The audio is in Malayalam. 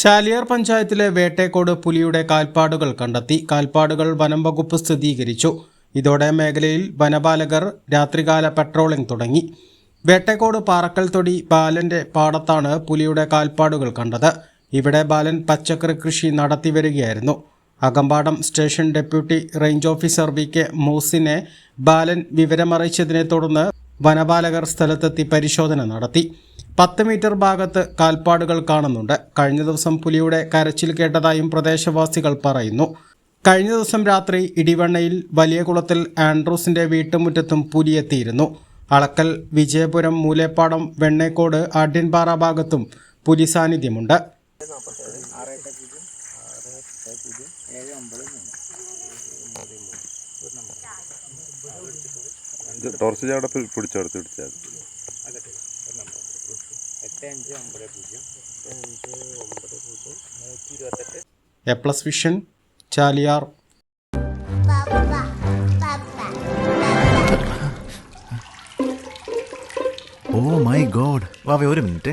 ചാലിയാർ പഞ്ചായത്തിലെ വേട്ടേക്കോട് പുലിയുടെ കാൽപ്പാടുകൾ കണ്ടെത്തി കാൽപ്പാടുകൾ വനം വകുപ്പ് സ്ഥിരീകരിച്ചു. ഇതോടെ മേഖലയിൽ വനപാലകർ രാത്രികാല പെട്രോളിംഗ് തുടങ്ങി. വേട്ടേക്കോട് പാറക്കൽ തൊടി ബാലന്റെ പാടത്താണ് പുലിയുടെ കാൽപ്പാടുകൾ കണ്ടത്. ഇവിടെ ബാലൻ പച്ചക്കറി കൃഷി നടത്തി വരികയായിരുന്നു. Akampadam station deputy range officer V K മൂസിനെ Balan വിവരമറിയിച്ചതിനെ തുടർന്ന് വനപാലകർ സ്ഥലത്തെത്തി പരിശോധന നടത്തി. പത്ത് മീറ്റർ ഭാഗത്ത് കാൽപ്പാടുകൾ കാണുന്നുണ്ട്. കഴിഞ്ഞ ദിവസം പുലിയുടെ കരച്ചിൽ കേട്ടതായും പ്രദേശവാസികൾ പറയുന്നു. കഴിഞ്ഞ ദിവസം രാത്രി ഇടിവണ്ണയിൽ വലിയ കുളത്തിൽ ആൻഡ്രൂസിന്റെ വീട്ടുമുറ്റത്തും പുലിയെത്തിയിരുന്നു അളക്കൽ വിജയപുരം മൂലേപ്പാടം വെണ്ണേക്കോട് ആഡ്യൻപാറ ഭാഗത്തും പുലി സാന്നിധ്യമുണ്ട്. ടോർച്ച് ചാടപ്പിൽ നൂറ്റി ഇരുപത്തെട്ട് A plus vision Chaliyar. Oh my god വാവേ ഒരു minute.